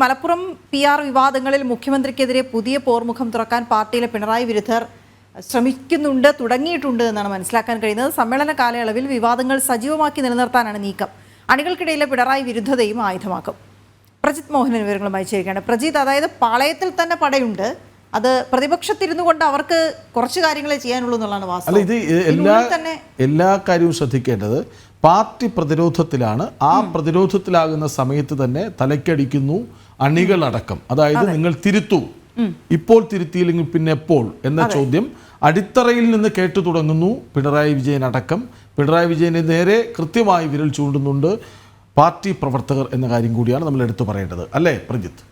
Malappuram P R വിവാദങ്ങളിൽ മുഖ്യമന്ത്രിക്കെതിരെ പുതിയ പോർമുഖം തുറക്കാൻ പാർട്ടിയിലെ പിണറായി വിരുദ്ധർ ശ്രമിക്കുന്നുണ്ട് തുടങ്ങിയിട്ടുണ്ട് എന്നാണ് മനസ്സിലാക്കാൻ കഴിയുന്നത്. സമ്മേളന കാലയളവിൽ വിവാദങ്ങൾ സജീവമാക്കി നിലനിർത്താനാണ് നീക്കം. അണികൾക്കിടയിലെ പിണറായി വിരുദ്ധതയും ആയുധമാക്കും. പ്രജിത് മോഹൻ വിവരങ്ങളുമായി ചേരുകയാണ്. പ്രജിത് അതായത് പാളയത്തിൽ തന്നെ പടയുണ്ട്. അത് പ്രതിപക്ഷത്തിരുന്നു കൊണ്ട് അവർക്ക് കുറച്ച് കാര്യങ്ങളെ ചെയ്യാനുള്ളൂ എന്നുള്ളതാണ് വാസ്തവം. ഇത് എല്ലാ എല്ലാ കാര്യവും ശ്രദ്ധിക്കേണ്ടത് പാർട്ടി പ്രതിരോധത്തിലാണ്. ആ പ്രതിരോധത്തിലാകുന്ന സമയത്ത് തന്നെ തലക്കടിക്കുന്നു അണികളടക്കം. അതായത് നിങ്ങൾ തിരുത്തു. ഇപ്പോൾ തിരുത്തിയില്ലെങ്കിൽ പിന്നെ എപ്പോൾ എന്ന ചോദ്യം അടിത്തറയിൽ നിന്ന് കേട്ടു തുടങ്ങുന്നു പിണറായി വിജയൻ അടക്കം പിണറായി വിജയനെ നേരെ കൃത്യമായി വിരൽ ചൂണ്ടുന്നുണ്ട് പാർട്ടി പ്രവർത്തകർ എന്ന കാര്യം കൂടിയാണ് നമ്മൾ എടുത്തു പറയേണ്ടത്. അല്ലേ പ്രജിത്ത്?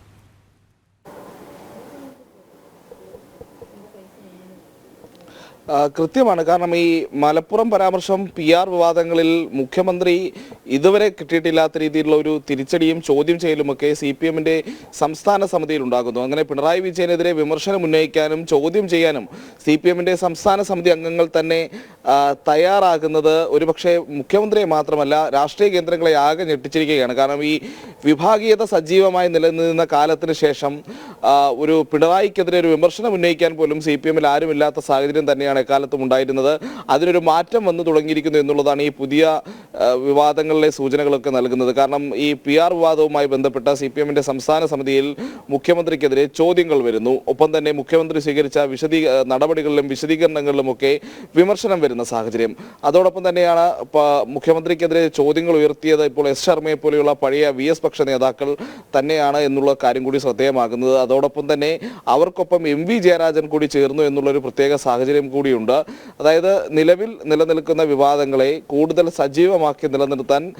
കൃത്യമാണ്. കാരണം ഈ മലപ്പുറം പരാമർശം പി ആർ വിവാദങ്ങളിൽ മുഖ്യമന്ത്രി ഇതുവരെ കിട്ടിയിട്ടില്ലാത്ത രീതിയിലുള്ള ഒരു തിരിച്ചടിയും ചോദ്യം ചെയ്യലുമൊക്കെ സി പി എമ്മിന്റെ സംസ്ഥാന സമിതിയിൽ ഉണ്ടാകുന്നു അങ്ങനെ പിണറായി വിജയനെതിരെ വിമർശനം ഉന്നയിക്കാനും ചോദ്യം ചെയ്യാനും സി പി എമ്മിന്റെ സംസ്ഥാന സമിതി അംഗങ്ങൾ തന്നെ തയ്യാറാകുന്നത് ഒരുപക്ഷെ മുഖ്യമന്ത്രിയെ മാത്രമല്ല രാഷ്ട്രീയ കേന്ദ്രങ്ങളെ ആകെ ഞെട്ടിച്ചിരിക്കുകയാണ്. കാരണം ഈ വിഭാഗീയത സജീവമായി നിലനിന്ന കാലത്തിന് ശേഷം ഒരു പിണറായിക്കെതിരെ ഒരു വിമർശനം ഉന്നയിക്കാൻ പോലും സി പി എമ്മിൽ ആരുമില്ലാത്ത സാഹചര്യം തന്നെയാണ് എക്കാലത്തും ഉണ്ടായിരുന്നത്. അതിനൊരു മാറ്റം വന്നു തുടങ്ങിയിരിക്കുന്നു എന്നുള്ളതാണ് ഈ പുതിയ വിവാദങ്ങളിലെ സൂചനകളൊക്കെ നൽകുന്നത്. കാരണം ഈ പി ആർ വിവാദവുമായി ബന്ധപ്പെട്ട സി പി സംസ്ഥാന സമിതിയിൽ മുഖ്യമന്ത്രിക്കെതിരെ ചോദ്യങ്ങൾ വരുന്നു. ഒപ്പം തന്നെ മുഖ്യമന്ത്രി സ്വീകരിച്ച വിശദീ നടപടികളിലും വിശദീകരണങ്ങളിലുമൊക്കെ വിമർശനം വരുന്ന സാഹചര്യം. അതോടൊപ്പം തന്നെയാണ് മുഖ്യമന്ത്രിക്കെതിരെ ചോദ്യങ്ങൾ ഉയർത്തിയത് ഇപ്പോൾ എസ് ശർമ്മയെ പോലെയുള്ള പഴയ വി എസ് പക്ഷ നേതാക്കൾ തന്നെയാണ് എന്നുള്ള കാര്യം കൂടി ശ്രദ്ധേയമാകുന്നത്. അതോടൊപ്പം തന്നെ അവർക്കൊപ്പം എം വി ജയരാജൻ കൂടി ചേർന്നു എന്നുള്ളൊരു പ്രത്യേക സാഹചര്യം കൂടിയുണ്ട്. അതായത് നിലവിൽ നിലനിൽക്കുന്ന വിവാദങ്ങളെ കൂടുതൽ സജീവമാക്കി നിലനിർത്താൻ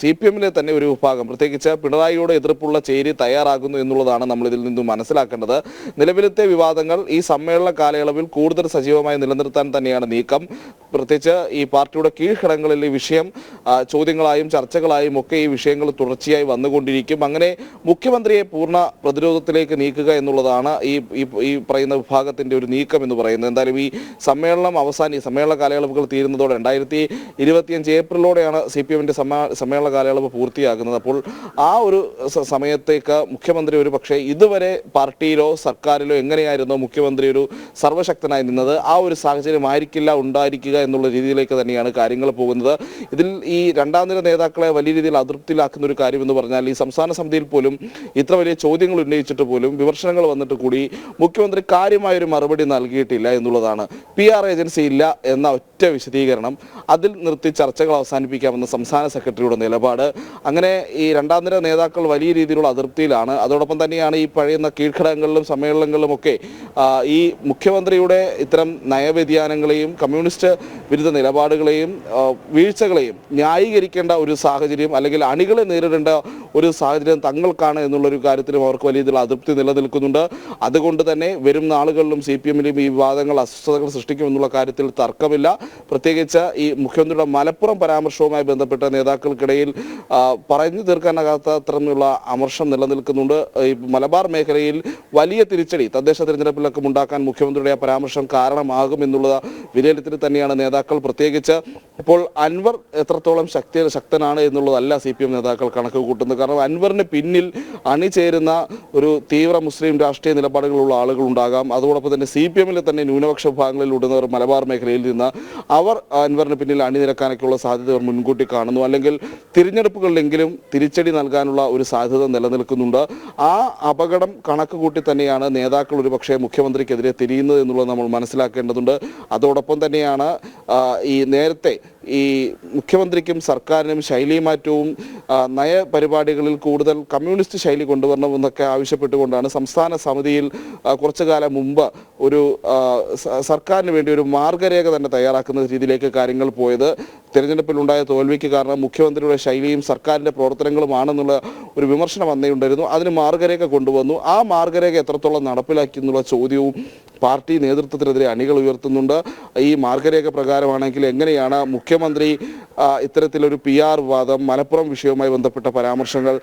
സി പി എമ്മിലെ തന്നെ ഒരു വിഭാഗം പ്രത്യേകിച്ച് പിണറായിയോട് എതിർപ്പുള്ള ചേരി തയ്യാറാകുന്നു എന്നുള്ളതാണ് നമ്മൾ ഇതിൽ നിന്നും മനസ്സിലാക്കേണ്ടത്. നിലവിലത്തെ വിവാദങ്ങൾ ഈ സമ്മേളന കാലയളവിൽ കൂടുതൽ സജീവമായി നിലനിർത്താൻ തന്നെയാണ് നീക്കം. പ്രത്യേകിച്ച് ഈ പാർട്ടിയുടെ കീഴ്ഘടകങ്ങളിൽ ഈ വിഷയം ചോദ്യങ്ങളായും ചർച്ചകളായും ഒക്കെ ഈ വിഷയങ്ങൾ തുടർച്ചയായി വന്നുകൊണ്ടിരിക്കും. അങ്ങനെ മുഖ്യമന്ത്രിയെ പൂർണ പ്രതിരോധത്തിലേക്ക് നീക്കുക എന്നുള്ളതാണ് ഈ- ഈ പറയുന്ന വിഭാഗത്തിന്റെ ഒരു നീക്കം എന്ന് പറയുന്നത്. എന്തായാലും ഈ സമ്മേളനം അവസാനി സമ്മേളന കാലയളവുകൾ തീരുന്നതോടെ രണ്ടായിരത്തി ഇരുപത്തിയഞ്ച് ഏപ്രിലോടെയാണ് സി പി എമ്മിന്റെ സമ്മേളന കാലയളവ് പൂർത്തിയാകുന്നത്. അപ്പോൾ ആ ഒരു സമയത്തേക്ക് മുഖ്യമന്ത്രി ഒരു പക്ഷേ ഇതുവരെ പാർട്ടിയിലോ സർക്കാരിലോ എങ്ങനെയായിരുന്നു മുഖ്യമന്ത്രി ഒരു സർവശക്തനായി നിന്നത്? ആ ഒരു സാഹചര്യമായിരിക്കില്ല ഉണ്ടായിരിക്കുക എന്നുള്ള രീതിയിലേക്ക് തന്നെയാണ് കാര്യങ്ങൾ പോകുന്നത്. ഇതിൽ ഈ രണ്ടാം നിര നേതാക്കളെ വലിയ രീതിയിൽ അതൃപ്തിയിലാക്കുന്ന ഒരു കാര്യം എന്ന് പറഞ്ഞാൽ ഈ സംസ്ഥാന സമിതിയിൽ പോലും ഇത്ര വലിയ ചോദ്യങ്ങൾ ഉന്നയിച്ചിട്ട് പോലും വിമർശനങ്ങൾ വന്നിട്ട് കൂടി മുഖ്യമന്ത്രി കാര്യമായൊരു മറുപടി നൽകിയിട്ടില്ല എന്നുള്ളതാണ്. പി ആർ ഏജൻസി ഇല്ല എന്ന ഒറ്റ വിശദീകരണം അതിൽ നിർത്തി ചർച്ചകൾ അവസാനിപ്പിക്കാമെന്ന സംസ്ഥാന സെക്രട്ടറിയുടെ നിലപാട്. അങ്ങനെ ഈ രണ്ടാം നിര നേതാക്കൾ വലിയ രീതിയിലുള്ള അതൃപ്തിയിലാണ് അതോടൊപ്പം തന്നെയാണ് ഈ പഴയുന്ന കീഴ്ഘടകങ്ങളിലും സമ്മേളനങ്ങളിലും ഒക്കെ ഈ മുഖ്യമന്ത്രിയുടെ ഇത്തരം നയവ്യതിയാനങ്ങളെയും കമ്മ്യൂണിസ്റ്റ് വിരുദ്ധ നിലപാടുകളെയും വീഴ്ചകളെയും ന്യായീകരിക്കേണ്ട ഒരു സാഹചര്യം അല്ലെങ്കിൽ അണികളെ നേരിടേണ്ട ഒരു സാഹചര്യം തങ്ങൾക്കാണ് എന്നുള്ളൊരു കാര്യത്തിലും അവർക്ക് വലിയ രീതിയിൽ അതൃപ്തി നിലനിൽക്കുന്നുണ്ട്. അതുകൊണ്ട് തന്നെ വരും നാളുകളിലും സി പി എമ്മിലും ഈ വിവാദങ്ങൾ അസ്വസ്ഥതകൾ സൃഷ്ടിക്കുമെന്നുള്ള കാര്യത്തിൽ തർക്കമില്ല. പ്രത്യേകിച്ച് ഈ മുഖ്യമന്ത്രിയുടെ മലപ്പുറം പരാമർശവുമായി ബന്ധപ്പെട്ട നേതാക്കൾക്കിടയിൽ പറഞ്ഞു തീർക്കാനാകാത്ത അത്തരമുള്ള അമർഷം നിലനിൽക്കുന്നുണ്ട്. ഈ മലബാർ മേഖലയിൽ വലിയ തിരിച്ചടി തദ്ദേശ തിരഞ്ഞെടുപ്പിലൊക്കെ ഉണ്ടാക്കാൻ മുഖ്യമന്ത്രിയുടെ ആ പരാമർശം കാരണമാകും എന്നുള്ള വിലയിരുത്തൽ തന്നെയാണ് നേതാക്കൾ. പ്രത്യേകിച്ച് ഇപ്പോൾ അൻവർ എത്രത്തോളം ശക്തി ശക്തനാണ് എന്നുള്ളതല്ല സി പി എം നേതാക്കൾ കണക്ക് കൂട്ടുന്നത്. കാരണം അൻവറിന് പിന്നിൽ അണിചേരുന്ന ഒരു തീവ്ര മുസ്ലിം രാഷ്ട്രീയ നിലപാടുകളുള്ള ആളുകൾ ഉണ്ടാകാം അതോടൊപ്പം തന്നെ സി പി എമ്മിലെ തന്നെ ന്യൂനപക്ഷ വിഭാഗങ്ങളിൽ ഉടുന്നവർ മലബാർ മേഖലയിൽ നിന്ന് അവർ അൻവറിന് പിന്നിൽ അണിനിരക്കാനൊക്കെയുള്ള സാധ്യത അവർ മുൻകൂട്ടി കാണുന്നു. അല്ലെങ്കിൽ തിരഞ്ഞെടുപ്പുകളിലെങ്കിലും തിരിച്ചടി നൽകാനുള്ള ഒരു സാധ്യത നിലനിൽക്കുന്നുണ്ട്. ആ അപകടം കണക്ക് കൂട്ടി തന്നെയാണ് നേതാക്കൾ ഒരു പക്ഷേ മുഖ്യമന്ത്രിക്കെതിരെ തിരിയുന്നത് എന്നുള്ളത് നമ്മൾ മനസ്സിലാക്കേണ്ടതുണ്ട്. അതോടൊപ്പം തന്നെയാണ് ഈ നേരത്തെ ഈ മുഖ്യമന്ത്രിക്കും സർക്കാരിനും ശൈലി മാറ്റവും നയപരിപാടികളിൽ കൂടുതൽ കമ്മ്യൂണിസ്റ്റ് ശൈലി കൊണ്ടുവരണമെന്നൊക്കെ ആവശ്യപ്പെട്ടുകൊണ്ടാണ് സംസ്ഥാന സമിതിയിൽ കുറച്ചു കാലം മുമ്പ് ഒരു സർക്കാരിന് വേണ്ടി ഒരു മാർഗരേഖ തന്നെ തയ്യാറാക്കുന്ന രീതിയിലേക്ക് കാര്യങ്ങൾ പോയത്. തിരഞ്ഞെടുപ്പിൽ ഉണ്ടായ തോൽവിക്ക് കാരണം മുഖ്യമന്ത്രിയുടെ ശൈലിയും സർക്കാരിന്റെ പ്രവർത്തനങ്ങളുമാണെന്നുള്ള ഒരു വിമർശനം വന്നേ ഉണ്ടായിരുന്നു. അതിന് മാർഗരേഖ കൊണ്ടുവന്നു. ആ മാർഗരേഖ എത്രത്തോളം നടപ്പിലാക്കി എന്നുള്ള ചോദ്യവും പാർട്ടി നേതൃത്വത്തിനെതിരെ അണികൾ ഉയർത്തുന്നുണ്ട്. ഈ മാർഗരേഖ പ്രകാരമാണെങ്കിൽ എങ്ങനെയാണ് മുഖ്യമന്ത്രി ഇത്തരത്തിലൊരു പി ആർ വിവാദം മലപ്പുറം വിഷയവുമായി ബന്ധപ്പെട്ട പരാമർശങ്ങൾ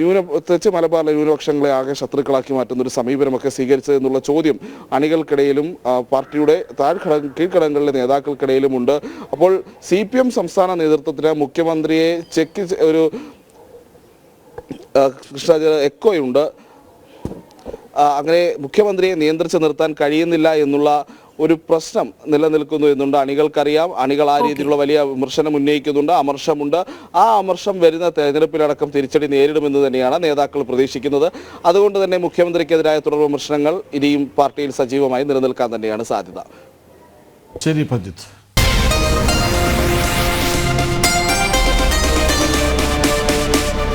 ന്യൂന തെച്ച് മലബാറിലെ ന്യൂനപക്ഷങ്ങളെ ആകെ ശത്രുക്കളാക്കി മാറ്റുന്ന ഒരു സമീപനമൊക്കെ സ്വീകരിച്ചത് എന്നുള്ള ചോദ്യം അണികൾക്കിടയിലും പാർട്ടിയുടെ താഴ്ഘട കീഴ്ഘടകങ്ങളിലെ നേതാക്കൾക്കിടയിലുമുണ്ട്. അപ്പോൾ സി പി എം സംസ്ഥാന നേതൃത്വത്തിന് മുഖ്യമന്ത്രിയെ ചെക്ക് ഒരു കൃഷ്ണ എക്കോയുണ്ട്. അങ്ങനെ മുഖ്യമന്ത്രിയെ നിയന്ത്രിച്ചു നിർത്താൻ കഴിയുന്നില്ല എന്നുള്ള ഒരു പ്രശ്നം നിലനിൽക്കുന്നു എന്നുണ്ട്. അണികൾക്കറിയാം. അണികൾ ആ രീതിയിലുള്ള വലിയ വിമർശനം ഉന്നയിക്കുന്നുണ്ട്. അമർഷമുണ്ട്. ആ അമർഷം വരുന്ന തെരഞ്ഞെടുപ്പിലടക്കം തിരിച്ചടി നേരിടുമെന്ന് തന്നെയാണ് നേതാക്കൾ പ്രതീക്ഷിക്കുന്നത്. അതുകൊണ്ട് തന്നെ മുഖ്യമന്ത്രിക്കെതിരായ തുടർ വിമർശനങ്ങൾ ഇനിയും പാർട്ടിയിൽ സജീവമായി നിലനിൽക്കാൻ തന്നെയാണ് സാധ്യത. ശരി പ്രജിത്ത്